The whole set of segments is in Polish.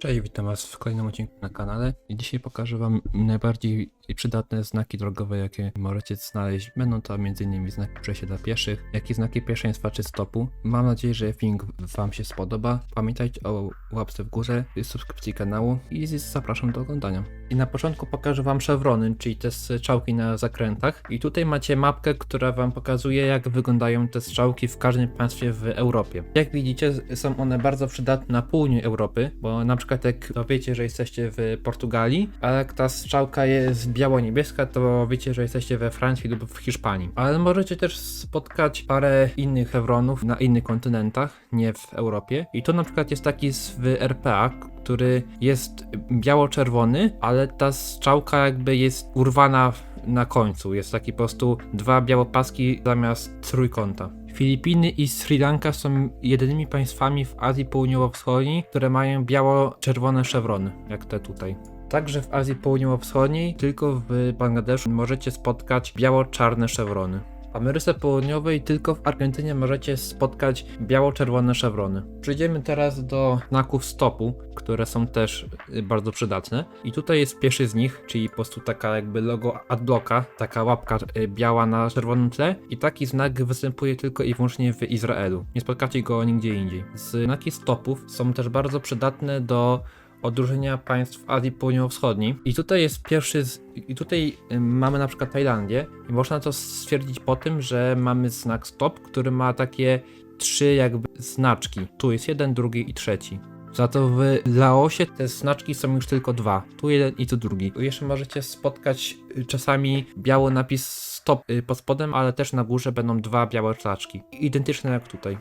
Cześć, witam Was w kolejnym odcinku na kanale dzisiaj pokażę Wam najbardziej przydatne znaki drogowe, jakie możecie znaleźć. Będą to m.in. znaki przejścia dla pieszych, jak i znaki pierwszeństwa czy stopu. Mam nadzieję, że film Wam się spodoba. Pamiętajcie o łapce w górze, subskrypcji kanału i zapraszam do oglądania. I na początku pokażę Wam szewrony, czyli te strzałki na zakrętach. I tutaj macie mapkę, która Wam pokazuje, jak wyglądają te strzałki w każdym państwie w Europie. Jak widzicie, są one bardzo przydatne na południu Europy, bo na przykład jak to wiecie, że jesteście w Portugalii, a jak ta strzałka jest biało-niebieska, to wiecie, że jesteście we Francji lub w Hiszpanii. Ale możecie też spotkać parę innych hewronów na innych kontynentach, nie w Europie. I tu na przykład jest taki z RPA, który jest biało-czerwony, ale ta strzałka jakby jest urwana na końcu. Jest taki po prostu dwa białe paski zamiast trójkąta. Filipiny i Sri Lanka są jedynymi państwami w Azji Południowo-Wschodniej, które mają biało-czerwone szewrony, jak te tutaj. Także w Azji Południowo-Wschodniej, tylko w Bangladeszu możecie spotkać biało-czarne szewrony. Ameryce Południowej tylko w Argentynie możecie spotkać biało-czerwone szewrony. Przejdziemy teraz do znaków stopu, które są też y, bardzo przydatne. I tutaj jest pierwszy z nich, czyli po prostu taka jakby logo adblocka, taka łapka y, biała na czerwonym tle. I taki znak występuje tylko i wyłącznie w Izraelu. Nie spotkacie go nigdzie indziej. Znaki stopów są też bardzo przydatne do odróżnienia państw Azji Południowo-Wschodniej. I tutaj jest pierwszy, z, i tutaj mamy na przykład Tajlandię i można to stwierdzić po tym, że mamy znak stop, który ma takie trzy jakby znaczki. Tu jest jeden, drugi i trzeci. Za to w Laosie te znaczki są już tylko dwa. Tu jeden i tu drugi. Jeszcze możecie spotkać y, czasami biały napis stop y, pod spodem, ale też na górze będą dwa białe znaczki. Identyczne jak tutaj.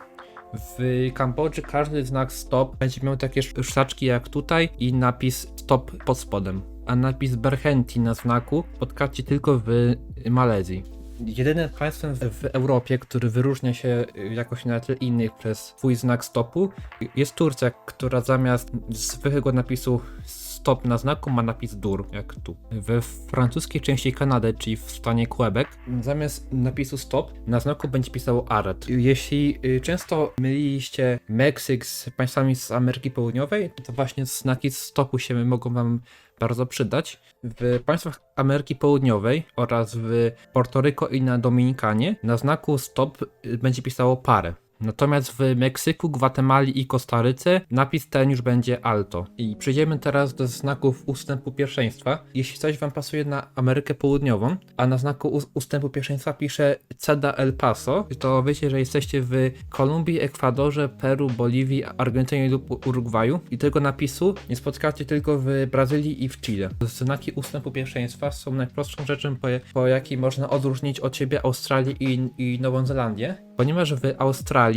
W Kambodży każdy znak stop będzie miał takie sztaczki jak tutaj i napis stop pod spodem. A napis Berhenti na znaku spotkacie tylko w Malezji. Jedynym państwem w, Europie, który wyróżnia się jakoś na tle innych przez swój znak stopu jest Turcja, która zamiast zwykłego napisu stop na znaku ma napis dur, jak tu. We francuskiej części Kanady, czyli w stanie Quebec, zamiast napisu stop na znaku będzie pisało aret. Jeśli y, często myliliście Meksyk z państwami z Ameryki Południowej, to właśnie znaki stopu się mogą wam bardzo przydać. W państwach Ameryki Południowej oraz w Portoryko i na Dominikanie na znaku stop y, będzie pisało parę. Natomiast w Meksyku, Gwatemali i Kostaryce napis ten już będzie alto. I przejdziemy teraz do znaków ustępu pierwszeństwa. Jeśli coś Wam pasuje na Amerykę Południową, a na znaku ust- ustępu pierwszeństwa pisze Ceda El Paso, to wiecie, że jesteście w Kolumbii, Ekwadorze, Peru, Boliwii, Argentynie lub Urugwaju. I tego napisu nie spotkacie tylko w Brazylii i w Chile. Znaki ustępu pierwszeństwa są najprostszą rzeczą, po, po jakiej można odróżnić od siebie Australię i, i Nową Zelandię, ponieważ w Australii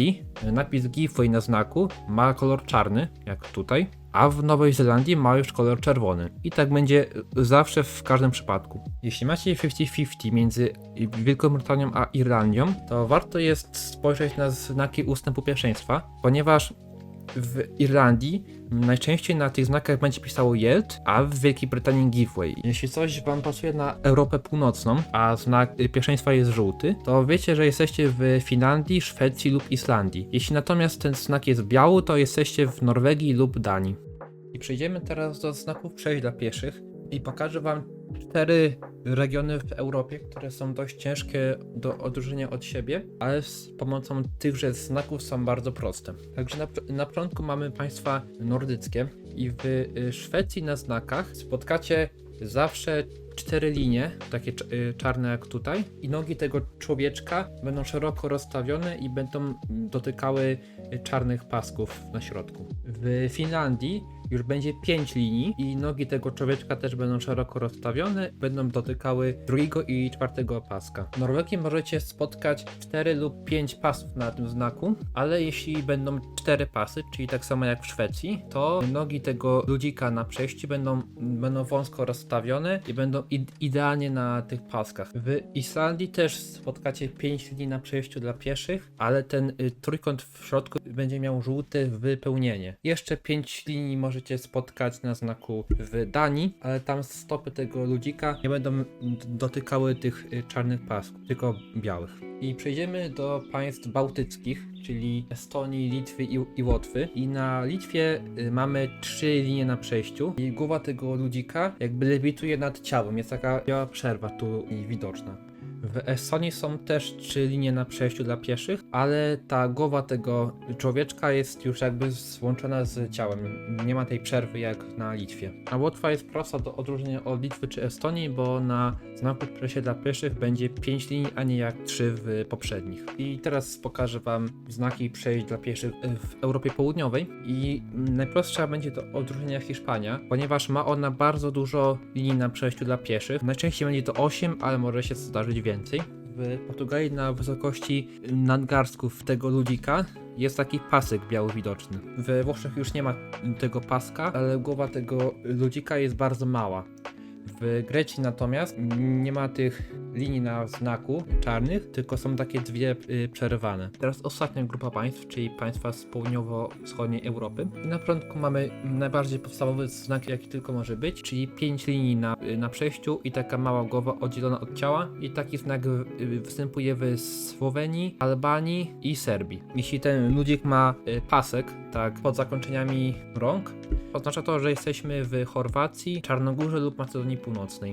napis giveaway na znaku ma kolor czarny, jak tutaj, a w Nowej Zelandii ma już kolor czerwony. I tak będzie zawsze w każdym przypadku. Jeśli macie 50-50 między Wielką Brytanią a Irlandią, to warto jest spojrzeć na znaki ustępu pierwszeństwa, ponieważ w Irlandii najczęściej na tych znakach będzie pisało Yield, a w Wielkiej Brytanii Giveaway. Jeśli coś Wam pasuje na Europę Północną, a znak pierwszeństwa jest żółty, to wiecie, że jesteście w Finlandii, Szwecji lub Islandii. Jeśli natomiast ten znak jest biały, to jesteście w Norwegii lub Danii. I przejdziemy teraz do znaków przejść dla pieszych i pokażę Wam cztery regiony w Europie, które są dość ciężkie do odróżnienia od siebie, ale z pomocą tychże znaków są bardzo proste. Także na, na początku mamy państwa nordyckie i w y, Szwecji na znakach spotkacie zawsze cztery linie, takie y, czarne jak tutaj, i nogi tego człowieczka będą szeroko rozstawione i będą dotykały y, czarnych pasków na środku. W Finlandii już będzie 5 linii i nogi tego człowieczka też będą szeroko rozstawione, będą dotykały drugiego i czwartego paska. W Norwegii możecie spotkać 4 lub 5 pasów na tym znaku, ale jeśli będą 4 pasy, czyli tak samo jak w Szwecji, to nogi tego ludzika na przejściu będą, będą wąsko rozstawione i będą idealnie na tych paskach. W Islandii też spotkacie 5 linii na przejściu dla pieszych, ale ten y, trójkąt w środku będzie miał żółte wypełnienie. Jeszcze 5 linii możecie spotkać na znaku w Danii, ale tam stopy tego ludzika nie będą dotykały tych y, czarnych pasków, tylko białych. I przejdziemy do państw bałtyckich, czyli Estonii, Litwy i, i Łotwy. I na Litwie y, mamy trzy linie na przejściu i głowa tego ludzika jakby lewituje nad ciałem. Jest taka biała przerwa tu widoczna. W Estonii są też trzy linie na przejściu dla pieszych, ale ta głowa tego człowieczka jest już jakby złączona z ciałem. Nie ma tej przerwy jak na Litwie. A Łotwa jest prosta do odróżnienia od Litwy czy Estonii, bo na znaku presie dla pieszych będzie 5 linii, a nie jak 3 w poprzednich. I teraz pokażę Wam znaki przejść dla pieszych w Europie Południowej. I najprostsza będzie to odróżnienia Hiszpania, ponieważ ma ona bardzo dużo linii na przejściu dla pieszych. Najczęściej będzie to 8, ale może się zdarzyć więcej. W Portugalii na wysokości nadgarstków tego ludzika jest taki pasek biały widoczny. We Włoszech już nie ma tego paska, ale głowa tego ludzika jest bardzo mała. W Grecji natomiast nie ma tych linii na znaku czarnych, tylko są takie dwie y, przerywane. Teraz ostatnia grupa państw, czyli państwa z południowo-wschodniej Europy. I na początku mamy najbardziej podstawowy znak, jaki tylko może być, czyli pięć linii na, y, na przejściu i taka mała głowa oddzielona od ciała. I taki znak y, występuje w Słowenii, Albanii i Serbii. Jeśli ten ludzik ma pasek, tak, pod zakończeniami rąk, Oznacza to, że jesteśmy w Chorwacji, Czarnogórze lub Macedonii Północnej.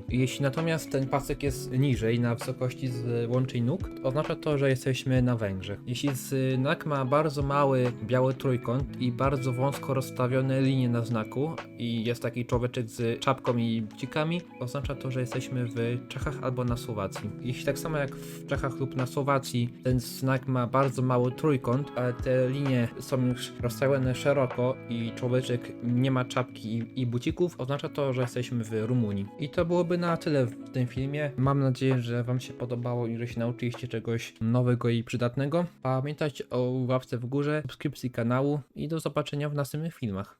Jeśli natomiast ten pasek jest niżej, na wysokości z łączej nóg, to oznacza to, że jesteśmy na Węgrzech. Jeśli znak ma bardzo mały biały trójkąt i bardzo wąsko rozstawione linie na znaku i jest taki człowieczek z czapką i bucikami, oznacza to, że jesteśmy w Czechach albo na Słowacji. Jeśli tak samo jak w Czechach lub na Słowacji ten znak ma bardzo mały trójkąt, ale te linie są już rozstawione szeroko i człowieczek nie ma czapki i, i bucików, oznacza to, że jesteśmy w Rumunii. I to byłoby na tyle w tym filmie. Mam nadzieję, że Wam się podobało i że się nauczyliście czegoś nowego i przydatnego. Pamiętajcie o łapce w górze, subskrypcji kanału i do zobaczenia w następnych filmach.